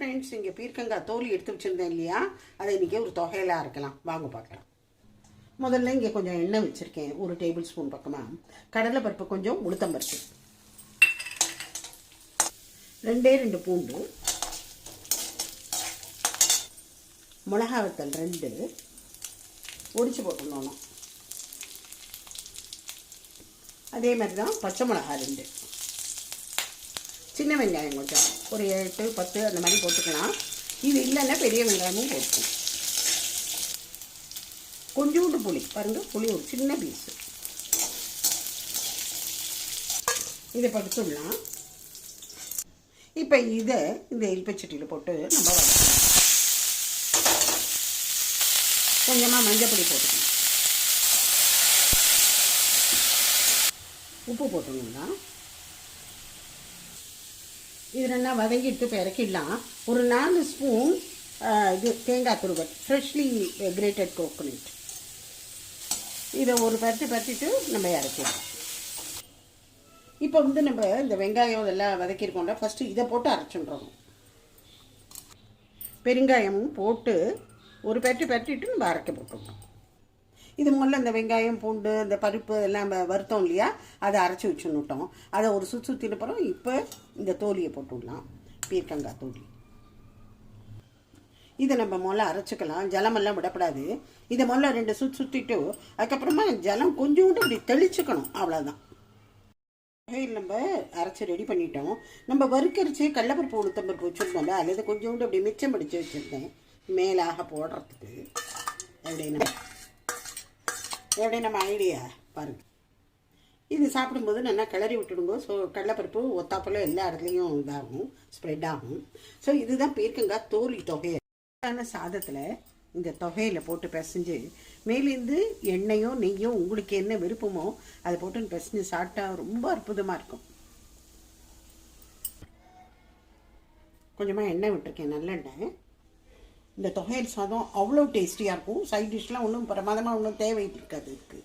Friends இங்கே பீர்க்கங்காய் தோல் எடுத்து வச்சுருந்தேன் இல்லையா? அதை இன்றைக்கி ஒரு தொகையலாக இருக்கலாம் வாங்க பார்க்கலாம். முதல்ல இங்கே கொஞ்சம் எண்ணெய் வச்சுருக்கேன். ஒரு டேபிள் ஸ்பூன் பக்கமாக கடலைப்பருப்பு கொஞ்சம் உளுத்தம்பருப்பு ரெண்டே ரெண்டு பூண்டு. மிளகா வத்தல் ரெண்டு. ஒடிச்சு போட்டுடணும். அதே மாதிரி தான் பச்சை மிளகா ரெண்டு. சின்ன வெங்காயம் கொஞ்சம். ஒரு எட்டு பத்து அந்த மாதிரி போட்டுக்கலாம். இது இல்லைன்னா பெரிய வெங்காயமும் போட்டுக்கணும் கொஞ்சோண்டு புளி. பாருங்கள் புளி ஒரு சின்ன பீஸு இதை படுத்துடலாம். இப்போ இதை இந்த எல்பச்சட்டியில் போட்டு நம்ம வளர்க்கணும் கொஞ்சமாக மஞ்சப்பொடி போட்டுக்கணும் உப்பு போட்டுக்கணுங்களா இது நல்லா வதங்கிட்டு இப்போ இறக்கிடலாம் ஒரு நாலு ஸ்பூன் இது தேங்காய் துருவல் ஃப்ரெஷ்லி கிரேட்டட் கோகோனட் இதை ஒரு பரட்டி பற்றிட்டு நம்ம இறக்கிடலாம். இப்போ வந்து நம்ம இந்த வெங்காயம் இதெல்லாம் வதக்கியிருக்கோம்ல ஃபஸ்ட்டு இதை போட்டு அரைச்சிடுறோம். பெருங்காயமும் போட்டு ஒரு பரட்டி பரட்டிட்டு நம்ம அரைக்க போட்டுருக்கோம் இது முதல்ல இந்த வெங்காயம் பூண்டு இந்த பருப்பு எல்லாம் நம்ம வறுத்தோம் இல்லையா? அதை அரைச்சி வச்சுன்னுட்டோம் அதை ஒரு சுற்றி சுற்றின பிறகு இப்போ இந்த தோலியை போட்டு விடலாம். பீர்க்கங்காய் தோலி. இதை நம்ம முதல்ல அரைச்சிக்கலாம். ஜலமெல்லாம் விடக்கூடாது. இதை முதல்ல ரெண்டு சுற்றி சுற்றிட்டு அதுக்கப்புறமா ஜலம் கொஞ்சோண்டு இப்படி தெளிச்சுக்கணும். அவ்வளோதான் வகையில் நம்ம அரைச்சி ரெடி பண்ணிட்டோம். நம்ம வறுக்கரிச்சு கடலப்பருப்பு உளுத்தம்பருப்பு வச்சுருந்தோம்ல அல்லது கொஞ்சோண்டு அப்படி மிச்சம் பிடிச்சி வச்சுருந்தேன். மேலாக போடுறதுக்கு. அப்படின்னா எப்படி நம்ம ஐடியா பாருங்கள் இது சாப்பிடும்போது நல்லா கிளறி விட்டுடுங்க. ஸோ கடலைப்பருப்பு ஒத்தாப்பில் எல்லா இடத்துலையும் இதாகும் ஸ்ப்ரெட் ஆகும். ஸோ இதுதான் பீர்க்கங்காய் தோலி தொகையான சாதத்தில் இந்த தொகையில் போட்டு பிசைஞ்சு மேலேருந்து எண்ணெயோ நெய்யோ உங்களுக்கு என்ன விருப்பமோ அதை போட்டு பிசைஞ்சு சாப்பிட்டா ரொம்ப அற்புதமாக இருக்கும். கொஞ்சமாக எண்ணெய் விட்டுருக்கேன் நல்லெண்ணெய். இந்த தொகையல் சாதம் அவ்வளோ டேஸ்டியாக இருக்கும். சைட் டிஷ்லாம் ஒன்றும் பிரமாதமாக ஒன்றும் தேவை இருக்காது இருக்குது